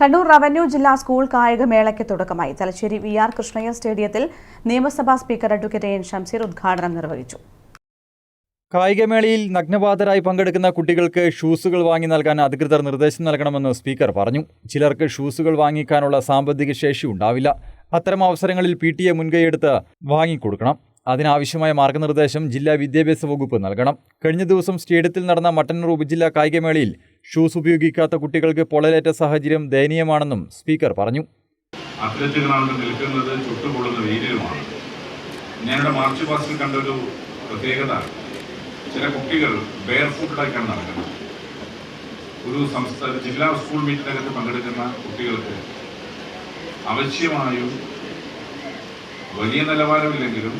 Kannur revenue ജില്ലാ school കായികമേളയ്ക്ക് തുടക്കമായി. തലശ്ശേരി വി ആർ കൃഷ്ണയ്യ സ്റ്റേഡിയത്തിൽ നിയമസഭാ സ്പീക്കർ അഡ്വക്കേറ്റ് എൻ ഷംസീർ ഉദ്ഘാടനം നിർവഹിച്ചു. കായികമേളയിൽ നഗ്നപാതരായി പങ്കെടുക്കുന്ന കുട്ടികൾക്ക് ഷൂസുകൾ വാങ്ങി നൽകാൻ അധികൃതർ നിർദ്ദേശം നൽകണമെന്ന് സ്പീക്കർ പറഞ്ഞു. ചിലർക്ക് ഷൂസുകൾ വാങ്ങിക്കാനുള്ള സാമ്പത്തിക ശേഷി ഉണ്ടാവില്ല. അത്തരം അവസരങ്ങളിൽ പി ടി എ മുൻകൈയെടുത്ത് വാങ്ങിക്കൊടുക്കണം. അതിനാവശ്യമായ മാർഗനിർദ്ദേശം ജില്ലാ വിദ്യാഭ്യാസ വകുപ്പ് നൽകണം. കഴിഞ്ഞ ദിവസം സ്റ്റേഡിയത്തിൽ നടന്ന മട്ടന്നൂർ ഉപജില്ലാ കായികമേളയിൽ ഷൂസ് ഉപയോഗിക്കാത്ത കുട്ടികൾക്ക് പൊള്ളലേറ്റ സാഹചര്യം ദയനീയമാണെന്നും സ്പീക്കർ പറഞ്ഞു. അത്ലറ്റുകളാണ് നിൽക്കുന്നത് ചുട്ടുപൊള്ളുന്ന വെയിലുമാണ് ഞാനിവിടെ മാർച്ച് പാസ്റ്റിൽ കണ്ടൊരു പ്രത്യേകത ചില കുട്ടികൾ ബെയർ ഫുഡായിട്ടാണ് നടക്കുന്നത്. ഒരു സംസ്ഥാന ജില്ലാ സ്കൂൾ മീറ്റിനകത്ത് പങ്കെടുക്കുന്ന കുട്ടികൾക്ക് അവശ്യമായും വലിയ നിലവാരമില്ലെങ്കിലും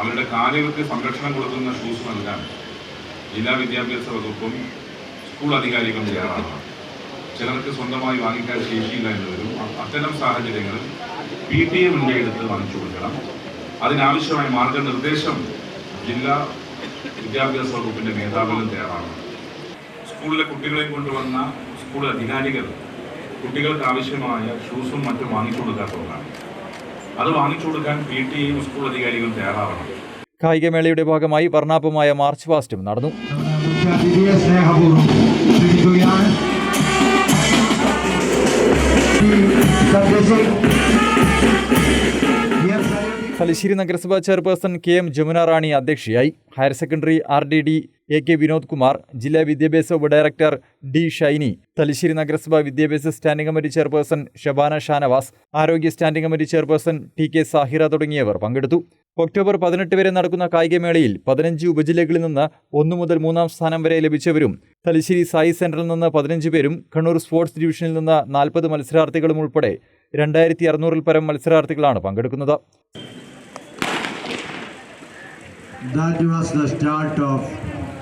അവരുടെ കാലുകൾക്ക് സംരക്ഷണം കൊടുക്കുന്ന ഷൂസ് നൽകാൻ ജില്ലാ വിദ്യാഭ്യാസ വകുപ്പും സ്കൂൾ അധികാരികൾ തയ്യാറാണ്. ചിലർക്ക് സ്വന്തമായി വാങ്ങിക്കാൻ ശേഷിയില്ല എന്ന് വരും. അത്തരം സാഹചര്യങ്ങളിൽ പി ടി എ മുൻകൈയെടുത്ത് വാങ്ങിച്ചു കൊടുക്കണം. അതിനാവശ്യമായ മാർഗനിർദ്ദേശം ജില്ലാ വിദ്യാഭ്യാസ വകുപ്പിന്റെ മേധാവികളും തയ്യാറാണ്. സ്കൂളിലെ കുട്ടികളെ കൊണ്ടുവന്ന സ്കൂൾ അധികാരികൾ കുട്ടികൾക്ക് ആവശ്യമായ ഷൂസും മറ്റും വാങ്ങിച്ചു കൊടുക്കാത്തവരാണ് അത് വാങ്ങിച്ചു കൊടുക്കാൻ പി ടി എയും സ്കൂൾ അധികാരികളും തയ്യാറാവണം. കായികമേളയുടെ ഭാഗമായി വർണാഭമായ മാർച്ച് പാസ്റ്റും നടന്നു. തലശ്ശേരി നഗരസഭാ chairperson K M Jamuna Rani അധ്യക്ഷയായി. Higher secondary R D D A K Vinod Kumar ജില്ലാ വിദ്യാഭ്യാസ ഉപഡയറക്ടർ ഡി ഷൈനി തലശ്ശേരി നഗരസഭാ വിദ്യാഭ്യാസ standing committee chairperson Shabana Shanavas ആരോഗ്യ standing committee chairperson T K Sahira തുടങ്ങിയവർ പങ്കെടുത്തു. ഒക്ടോബർ പതിനെട്ട് വരെ നടക്കുന്ന കായികമേളയിൽ പതിനഞ്ച് ഉപജില്ലകളിൽ നിന്ന് ഒന്നു മുതൽ മൂന്നാം സ്ഥാനം വരെ ലഭിച്ചവരും തലശ്ശേരി സായി സെന്ററിൽ നിന്ന് പതിനഞ്ച് പേരും കണ്ണൂർ സ്പോർട്സ് ഡിവിഷനിൽ നിന്ന് നാൽപ്പത് മത്സരാർത്ഥികളും ഉൾപ്പെടെ രണ്ടായിരത്തി അറുന്നൂറിൽ പരം മത്സരാർത്ഥികളാണ് പങ്കെടുക്കുന്നത്. That was the start of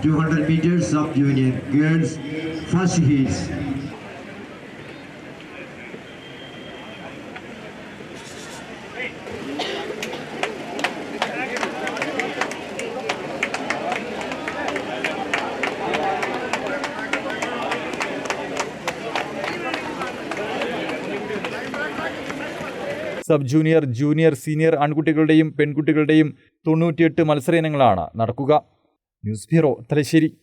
200 meters of junior girls first heats. Sub junior junior senior ആൺകുട്ടികളുടെയും പെൺകുട്ടികളുടെയും തൊണ്ണൂറ്റിയെട്ട് മത്സര ഇനങ്ങളാണ് നടക്കുക Meus esperou, treceiri.